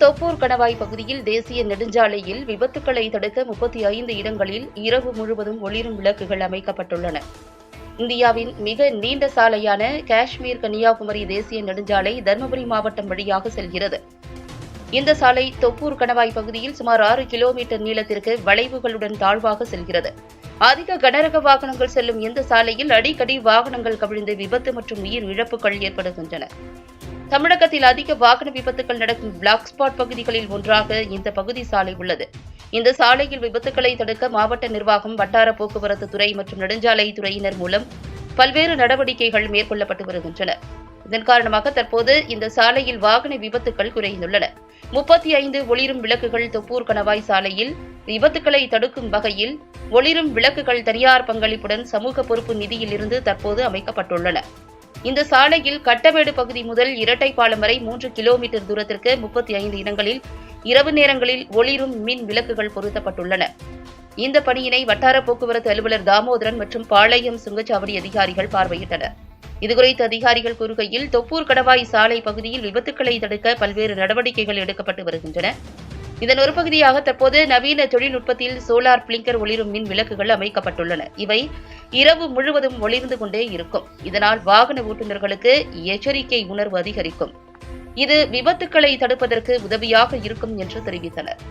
தொப்பூர் கணவாய் பகுதியில் தேசிய நெடுஞ்சாலையில் விபத்துக்களை தடுக்க முப்பத்தி ஐந்து இடங்களில் இரவு முழுவதும் ஒளிரும் விளக்குகள் அமைக்கப்பட்டுள்ளன. இந்தியாவின் மிக நீண்ட சாலையான காஷ்மீர் கன்னியாகுமரி தேசிய நெடுஞ்சாலை தருமபுரி மாவட்டம் வழியாக செல்கிறது. இந்த சாலை தொப்பூர் கணவாய் பகுதியில் சுமார் ஆறு கிலோமீட்டர் நீளத்திற்கு வளைவுகளுடன் தாழ்வாக செல்கிறது. அதிக கனரக வாகனங்கள் செல்லும் இந்த சாலையில் அடிக்கடி வாகனங்கள் கவிழ்ந்து விபத்து மற்றும் உயிர் இழப்புகள் ஏற்படுகின்றன. தமிழகத்தில் அதிக வாகன விபத்துகள் நடக்கும் பிளாக் ஸ்பாட் பகுதிகளில் ஒன்றாக இந்த பகுதி சாலை உள்ளது. இந்த சாலையில் விபத்துக்களை தடுக்க மாவட்ட நிர்வாகம் வட்டார போக்குவரத்து துறை மற்றும் நெடுஞ்சாலை துறையினர் மூலம் பல்வேறு நடவடிக்கைகள் மேற்கொள்ளப்பட்டு வருகின்றன. இதன் காரணமாக தற்போது இந்த சாலையில் வாகன விபத்துக்கள் குறைந்துள்ளன. முப்பத்தி ஐந்து ஒளிரும் விளக்குகள் தொப்பூர் கணவாய் சாலையில் விபத்துக்களை தடுக்கும் வகையில் ஒளிரும் விளக்குகள் தனியார் பங்களிப்புடன் சமூக பொறுப்பு நிதியிலிருந்து தற்போது அமைக்கப்பட்டுள்ளன. இந்த சாலையில் கட்டமேடு பகுதி முதல் இரட்டைப்பாலம் வரை மூன்று கிலோமீட்டர் தூரத்திற்கு முப்பத்தி ஐந்து இடங்களில் இரவு நேரங்களில் ஒளிரும் மின் விளக்குகள் பொருத்தப்பட்டுள்ளன. இந்த பணியினை வட்டார போக்குவரத்து அலுவலர் தாமோதரன் மற்றும் பாளையம் சுங்கச்சாவடி அதிகாரிகள் பார்வையிட்டனர். இதுகுறித்து அதிகாரிகள் கூறுகையில் தொப்பூர் கடவாய் சாலை பகுதியில் விபத்துக்களை தடுக்க பல்வேறு நடவடிக்கைகள் எடுக்கப்பட்டு வருகின்றன. இதன் ஒரு பகுதியாக தற்போது நவீன தொழில்நுட்பத்தில் சோலார் பிளிங்கர் ஒளிரும் மின் விளக்குகள் அமைக்கப்பட்டுள்ளன. இவை இரவு முழுவதும் ஒளிர்ந்து கொண்டே இருக்கும். இதனால் வாகன ஓட்டுநர்களுக்கு எச்சரிக்கை உணர்வு அதிகரிக்கும். இது விபத்துக்களை தடுப்பதற்கு உதவியாக இருக்கும் என்று தெரிவித்தனர்.